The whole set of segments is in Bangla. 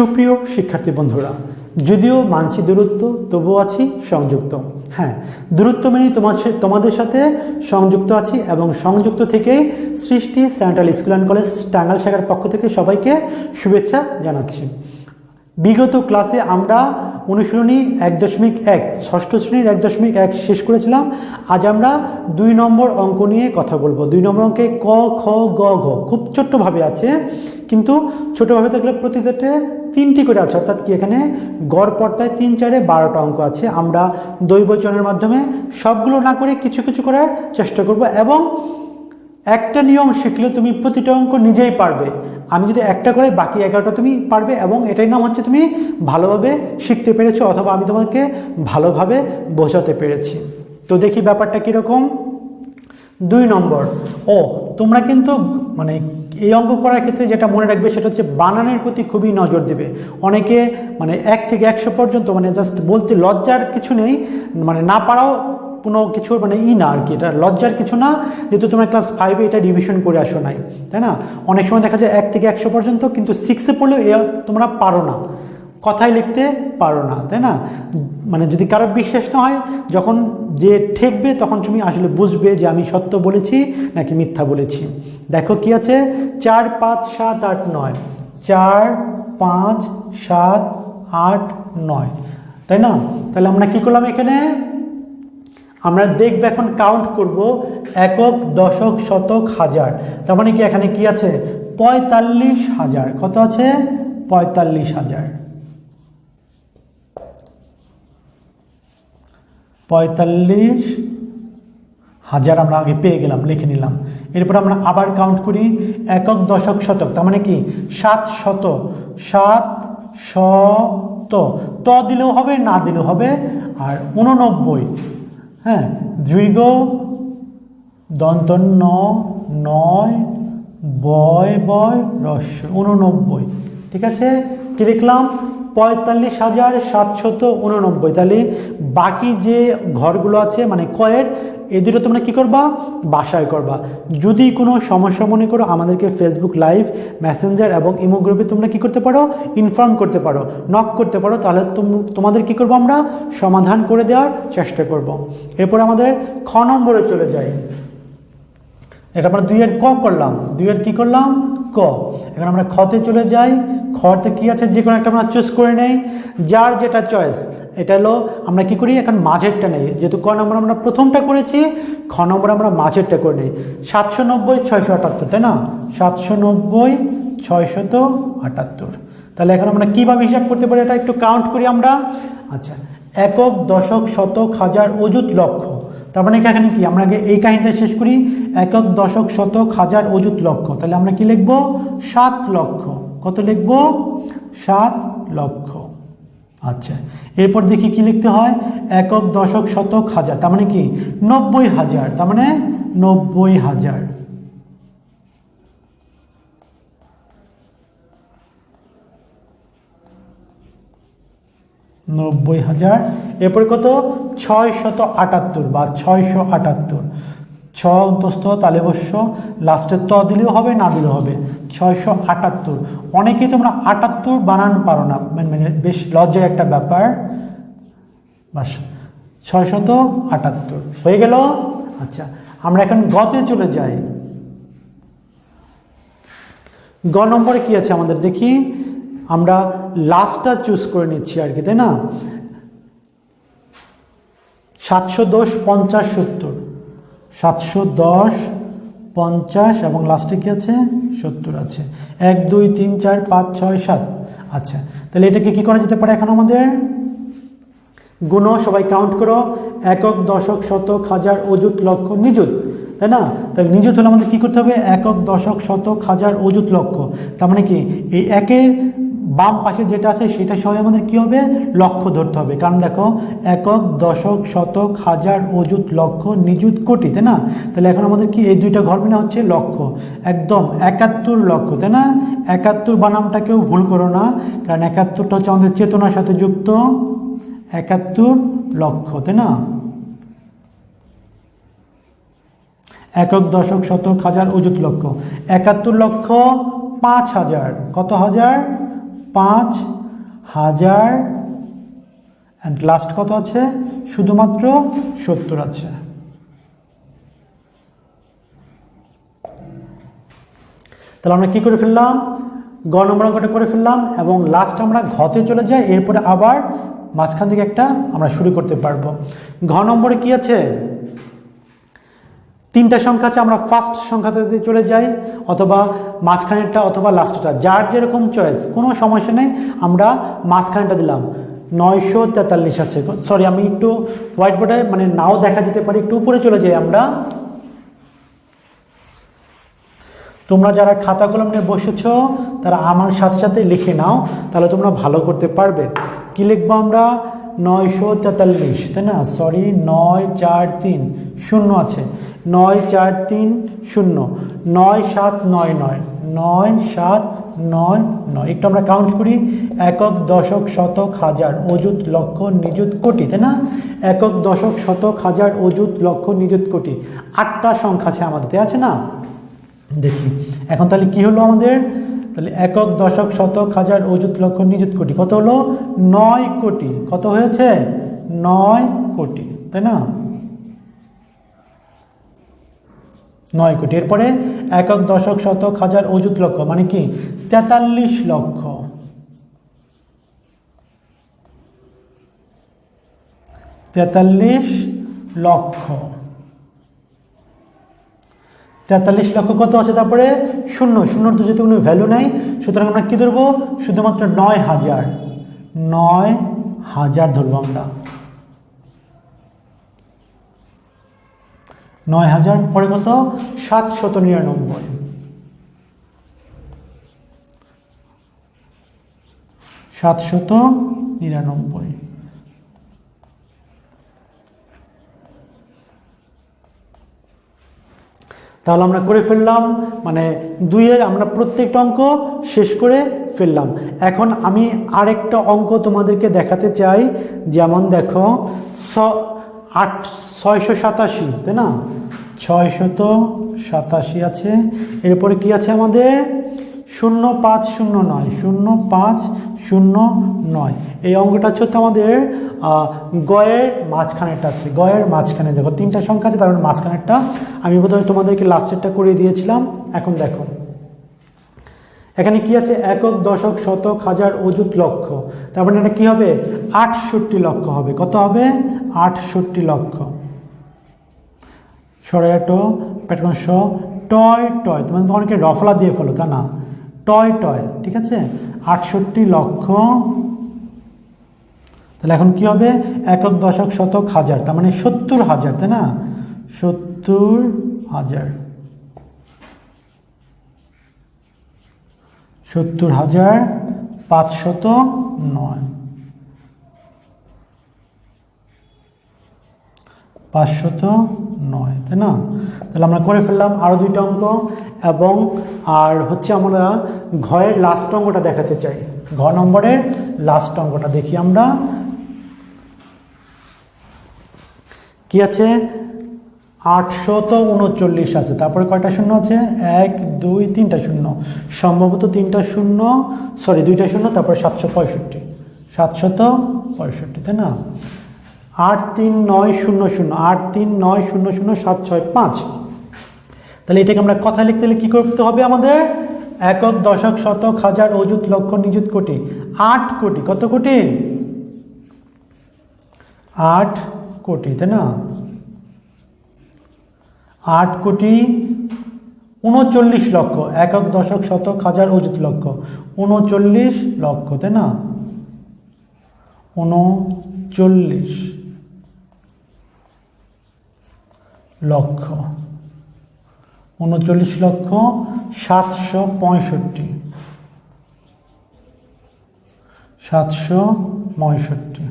সুপ্রিয় শিক্ষার্থী বন্ধুরা, যদিও মানছি দূরত্ব, তবুও আছি সংযুক্ত। হ্যাঁ দূরত্ব মেনেই তোমার তোমাদের সাথে সংযুক্ত আছি এবং সংযুক্ত থেকেই সৃষ্টি central school and college Tangail শাখার পক্ষ থেকে সবাইকে শুভেচ্ছা জানাচ্ছি। বিগত ক্লাসে আমরা অনুশীলনী এক দশমিক এক, ষষ্ঠ শ্রেণির এক দশমিক এক শেষ করেছিলাম। আজ আমরা দুই নম্বর অঙ্ক নিয়ে কথা বলব। দুই নম্বর অঙ্কে ক, খ, গ, ঘ খুব ছোট্টভাবে আছে, কিন্তু ছোটোভাবে থাকলে প্রতিটাতে তিনটি করে আছে। অর্থাৎ কি এখানে গড় পর্দায় তিন, চারে বারোটা অঙ্ক আছে। আমরা দৈবচনের মাধ্যমে সবগুলো না করে কিছু কিছু করার চেষ্টা করব এবং একটা নিয়ম শিখলে তুমি প্রতিটা অঙ্ক নিজেই পারবে। আমি যদি একটা করে, বাকি এগারোটা তুমি পারবে এবং এটাই নাম হচ্ছে তুমি ভালোভাবে শিখতে পেরেছ অথবা আমি তোমাকে ভালোভাবে বোঝাতে পেরেছি। তো দেখি ব্যাপারটা কীরকম। দুই নম্বর, ও, তোমরা কিন্তু মানে এই অঙ্ক করার ক্ষেত্রে যেটা মনে রাখবে সেটা হচ্ছে বানানের প্রতি খুবই নজর দেবে। অনেকে মানে এক থেকে একশো পর্যন্ত মানে জাস্ট বলতে লজ্জার কিছু নেই মানে না পারাও কোনো কিছু মানে ই না আর কি, এটা লজ্জার কিছু না, যেহেতু তোমরা ক্লাস ফাইভে এটা রিভিশন করে আসো নাই, তাই না? অনেক সময় দেখা যায় এক থেকে একশো পর্যন্ত, কিন্তু সিক্সে পড়লেও এ তোমরা পারো না কথাই লিখতে পারো না, তাই না? মানে যদি কারও বিশ্বাস না হয়, যখন যে ঠেকবে, তখন তুমি আসলে বুঝবে যে আমি সত্য বলেছি নাকি মিথ্যা বলেছি। দেখো কি আছে? চার, পাঁচ, সাত, আট, নয়। চার, পাঁচ, সাত, আট, নয়। তাই না? তাহলে আমরা কি করলাম এখানে? আমরা দেখব এখন কাউন্ট করব একক, দশক, শতক, হাজার। তার মানে কি এখানে কি আছে? পঁয়তাল্লিশ হাজার। কত আছে? পঁয়তাল্লিশ হাজার। পঁয়তাল্লিশ হাজার আমরা আগে পেয়ে গেলাম, লিখে নিলাম। এরপর আমরা আবার কাউন্ট করি, একক, দশক, শতক। তার মানে কি? সাত শত সাত শত। ত দিলেও হবে, না দিলেও হবে, আর উননব্বই হ্যাঁ দীর্ঘ দন্ত ন নয়, বয় বয় রস্য উননব্বই। ঠিক আছে? কি লিখলাম? পঁয়তাল্লিশ হাজার সাতশত উননব্বই। তাহলে বাকি যে ঘরগুলো আছে মানে কয়ের এই দুটো তোমরা কী করবা? বাসায় করবা। যদি কোনো সমস্যা মনে করো আমাদেরকে ফেসবুক লাইভ মেসেঞ্জার এবং ইমো গ্রুপে তোমরা কী করতে পারো? ইনফর্ম করতে পারো। নক করতে পারো। তাহলে তোম- তোমাদের কী করব আমরা? সমাধান করে দেওয়ার চেষ্টা করব। এরপর আমাদের খ নম্বরে চলে যাই। এটা আমরা দুইয়ের ক করলাম। দুইয়ের কি করলাম? ক। এখন আমরা খতে চলে যাই। খতে কি আছে যে কোনো একটা আমরা চুজ করে নেই। যার যেটা চয়েস এটা হলো আমরা কি করি? এখন মাঝেরটা নেই। যেহেতু ক নম্বর আমরা প্রথমটা করেছি, খ নম্বর আমরা মাঝেরটা করে নেই। সাতশো নব্বই, ছয়শো আটাত্তর, তাই না? সাতশো নব্বই ছয়শত আটাত্তর। তাহলে এখন আমরা কীভাবে হিসাব করতে পারি? এটা একটু কাউন্ট করি আমরা। আচ্ছা একক, দশক, শতক, হাজার, অযুত, লক্ষ। তার মানে এখানে কি? আমরা আগে এই কাহিনীটা শেষ করি। একক, দশক, শতক, হাজার, অযুত লক্ষ। তাহলে আমরা কি লিখব? সাত লক্ষ। কত লিখব? সাত লক্ষ। আচ্ছা। এরপর দেখি কি লিখতে হয়? একক, দশক, শতক, হাজার। তার মানে কি? নব্বই হাজার। তার মানে নব্বই হাজার। নব্বই হাজার। এরপরে কত? ছয় শত আটাত্তর বা ছয়শো আটাত্তর। ছ অন্তস্থ তালেবস্য লাস্টে ত দিলেও হবে, না দিলেও হবে। ছয়শো আটাত্তর। অনেকেই তোমরা আটাত্তর বানান পারো না। মানে মানে বেশ লজ্জার একটা ব্যাপার। বাস, ছয়শত আটাত্তর। হয়ে গেল? আচ্ছা আমরা এখন গতে চলে যাই। গ নম্বরে কি আছে আমাদের? দেখি। আমরা লাস্টটা চুজ করে নিচ্ছি আর কি, তাই না? সাতশো দশ পঞ্চাশ সত্তর। সাতশো দশ পঞ্চাশ এবং লাস্টে কি আছে? সত্তর আছে। এক, দুই, তিন, চার, পাঁচ, ছয়, সাত। আচ্ছা তাহলে এটাকে কি করা যেতে পারে এখন আমাদের? গুণ, সবাই কাউন্ট করো। একক, দশক, শতক, হাজার, অযুত, লক্ষ, নিযুত। তাই না? তাহলে নিযুত হলে আমাদের কী করতে হবে? একক, দশক, শতক, হাজার, অযুত, লক্ষ। তার মানে কি? এই একের বাম পাশে যেটা আছে, সেটা সহ আমাদের কি হবে? লক্ষ্য ধরতে হবে। কারণ দেখো, একক, দশক, শতক, হাজার, অযুত, লক্ষ, নিযুত, কোটি, তাই না? তাহলে এখন আমাদের কি এই দুইটা ঘর মিলে হচ্ছে লক্ষ্য। একদম একাত্তর লক্ষ্য, তাই না? একাত্তর বানামটা কেউ ভুল করো না, কারণ একাত্তরটা হচ্ছে আমাদের চেতনার সাথে যুক্ত। একাত্তর লক্ষ্য, তাই না? একক, দশক, শতক, হাজার, অযুত লক্ষ একাত্তর লক্ষ পাঁচ হাজার। কত হাজার? পাঁচ হাজার। অ্যান্ড লাস্ট কত আছে? শুধুমাত্র সত্তর আছে। তাহলে আমরা কী করে ফেললাম? গ নম্বর অঙ্কটা করে ফেললাম এবং লাস্ট আমরা ঘতে চলে যাই, এরপরে আবার মাঝখান থেকে একটা আমরা শুরু করতে পারব। ঘ নম্বরে কি আছে? তিনটা সংখ্যা আছে, আমরা ফার্স্ট সংখ্যাতে চলে যাই, অথবা মাঝখানেরটা অথবা লাস্টটা যার যেরকম চয়েস কোনো সমস্যা নেই, আমরা মাঝখানেরটা দিলাম। নয়শো তেতাল্লিশ আছে। সরি আমি একটু হোয়াইট বোর্ডে মানে নাও দেখা যেতে পারে, একটু উপরে চলে যাই আমরা। তোমরা যারা খাতা কলম নিয়ে বসেছ, তারা আমার সাথে সাথে লিখে নাও, তাহলে তোমরা ভালো করতে পারবে। কি লিখব আমরা? নয়শো তেতাল্লিশ, তাই না? সরি নয়, চার, তিন, শূন্য আছে। নয় চার তিন শূন্য, নয় সাত নয় নয় নয় সাত নয় নয়। একটু আমরা কাউন্ট করি। একক, দশক, শতক, হাজার, অযুত, লক্ষ, নিযুত, কোটি, তাই না? একক, দশক, শতক, হাজার, অযুত, লক্ষ, নিযুত, কোটি। আটটা সংখ্যা আছে আমাদের আছে না? দেখি। এখন তাহলে কি হলো আমাদের? তাহলে একক, দশক, শতক, হাজার, অযুত, লক্ষ, নিযুত, কোটি। কত হলো? নয় কোটি। কত হয়েছে? নয় কোটি, তাই না? নয় কোটি। এরপরে একক দশক শতক হাজার অযুত লক্ষ মানে কি? তেতাল্লিশ লক্ষ। তেতাল্লিশ লক্ষ। তেতাল্লিশ লক্ষ কত আছে তারপরে? শূন্য। শূন্যর তো যেহেতু কোনো ভ্যালু নাই, সুতরাং আমরা কী ধরবো? শুধুমাত্র নয় হাজার। নয় হাজার ধরবো আমরা। নয় হাজার, পরে কত? সাতশত নিরানব্বই। সাতশত নিরানব্বই। তাহলে আমরা করে ফেললাম মানে দুইয়ের আমরা প্রত্যেকটা অঙ্ক শেষ করে ফেললাম। এখন আমি আরেকটা অঙ্ক তোমাদেরকে দেখাতে চাই, যেমন দেখো আট, ছয়শো সাতাশি, তাই না? ছয়শত সাতাশি আছে। এরপরে কি আছে আমাদের? শূন্য পাঁচ শূন্য নয়, শূন্য পাঁচ শূন্য নয়। এই অঙ্কটা হচ্ছে আমাদের গয়ের মাঝখানেরটা আছে। গয়ের মাঝখানে দেখো, তিনটা সংখ্যা আছে, তার মানে মাঝখানেরটা আমি বোধহয় তোমাদেরকে লাস্টেরটা করে দিয়েছিলাম। এখন দেখো। এখানে কি আছে? একক, দশক, শতক, হাজার, অযুত, লক্ষ। তার মানে এটা কি হবে? আটষট্টি লক্ষ হবে। কত হবে? আটষট্টি লক্ষ। সরায়াটো পেটকংশ টয় টয়। তোমাদের তো অনেকে রফলা দিয়ে ফেলো, তা না। টয় টয়, ঠিক আছে? আটষট্টি লক্ষ। তাহলে এখন কি হবে? একক, দশক, শতক, হাজার। তার মানে সত্তর হাজার, তাই না? সত্তর হাজার। সত্তর হাজার পাঁচশত নয়। পাঁচশত নয়, তাই না? তাহলে আমরা করে ফেললাম আরও দুইটা অঙ্ক এবং আর হচ্ছে আমরা ঘয়ের লাস্ট অঙ্কটা দেখাতে চাই। ঘ নম্বরের লাস্ট অঙ্কটা দেখি আমরা। কি আছে? আটশত উনচল্লিশ আছে। তারপরে কয়টা শূন্য আছে? এক, দুই, তিনটা শূন্য। সম্ভবত তিনটা শূন্য সরি দুইটা শূন্য, তারপরে সাতশো পঁয়ষট্টি। সাতশত পঁয়ষট্টি, তাই না? আট তিন নয় শূন্য শূন্য, আট তিন নয় শূন্য শূন্য, সাত ছয় পাঁচ। তাহলে এটাকে আমরা কথা লিখতে হলে কী করতে হবে আমাদের? একক, দশক, শতক, হাজার, অযুত, লক্ষ, নিযুত কোটি। আট কোটি, কত কোটি? আট কোটি, তাই না? আট কোটি উনচল্লিশ লক্ষ, একক দশক শতক হাজার অযুত লক্ষ। উনচল্লিশ লক্ষ, তাই না? উনচল্লিশ লক্ষ। উনচল্লিশ লক্ষ সাতশো পঁয়ষট্টি। সাতশো পঁয়ষট্টি।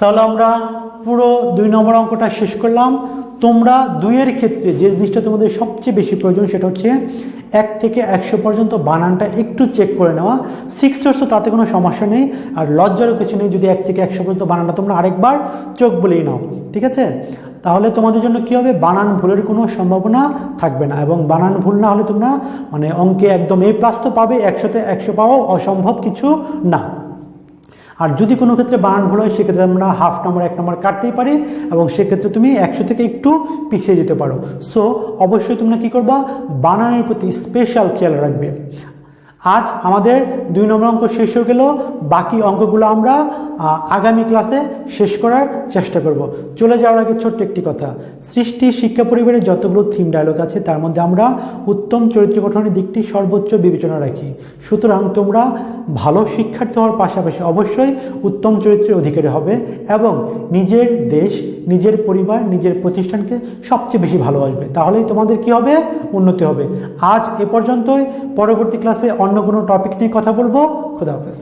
তাহলে আমরা পুরো দুই নম্বর অঙ্কটা শেষ করলাম। তোমরা দুইয়ের ক্ষেত্রে যে জিনিসটা তোমাদের সবচেয়ে বেশি প্রয়োজন সেটা হচ্ছে এক থেকে একশো পর্যন্ত বানানটা একটু চেক করে নেওয়া। সিক্স তো তাতে কোনো সমস্যা নেই। আর লজ্জারও কিছু নেই যদি এক থেকে একশো পর্যন্ত বানানটা তোমরা আরেকবার চোখ বলেই নাও, ঠিক আছে? তাহলে তোমাদের জন্য কি হবে? বানান ভুলের কোনো সম্ভাবনা থাকবে না এবং বানান ভুল না হলে তোমরা মানে অঙ্কে একদম এ প্লাস তো পাবে, একশোতে একশো পাওয়া অসম্ভব কিছু না। আর যদি কোনো ক্ষেত্রে বানান ভুল হয়, সেক্ষেত্রে আমরা হাফ নাম্বার এক নম্বর কাটতেই পারি এবং সেক্ষেত্রে তুমি একশো থেকে একটু পিছিয়ে যেতে পারো। সো অবশ্যই তোমরা কী করবা? বানানের প্রতি স্পেশাল খেয়াল রাখবে। আজ আমাদের দুই নম্বর অঙ্ক শেষ হয়ে গেল। বাকি অঙ্কগুলো আমরা আগামী ক্লাসে শেষ করার চেষ্টা করব। চলে যাওয়ার আগে ছোট্ট একটি কথা। সৃষ্টি, শিক্ষা, পরিবারের যতগুলো থিম ডায়লগ আছে, তার মধ্যে আমরা উত্তম চরিত্র গঠনের দিকটি সর্বোচ্চ বিবেচনা রাখি। সুতরাং তোমরা ভালো শিক্ষার্থী হওয়ার পাশাপাশি অবশ্যই উত্তম চরিত্রের অধিকারী হবে এবং নিজের দেশ, নিজের পরিবার, নিজের প্রতিষ্ঠানকে সবচেয়ে বেশি ভালোবাসবে। তাহলেই তোমাদের কি হবে? উন্নতি হবে। আজ এ পর্যন্তই। পরবর্তী ক্লাসে অন্য কোনো টপিক নিয়ে কথা বলব? খুদা হাফেজ।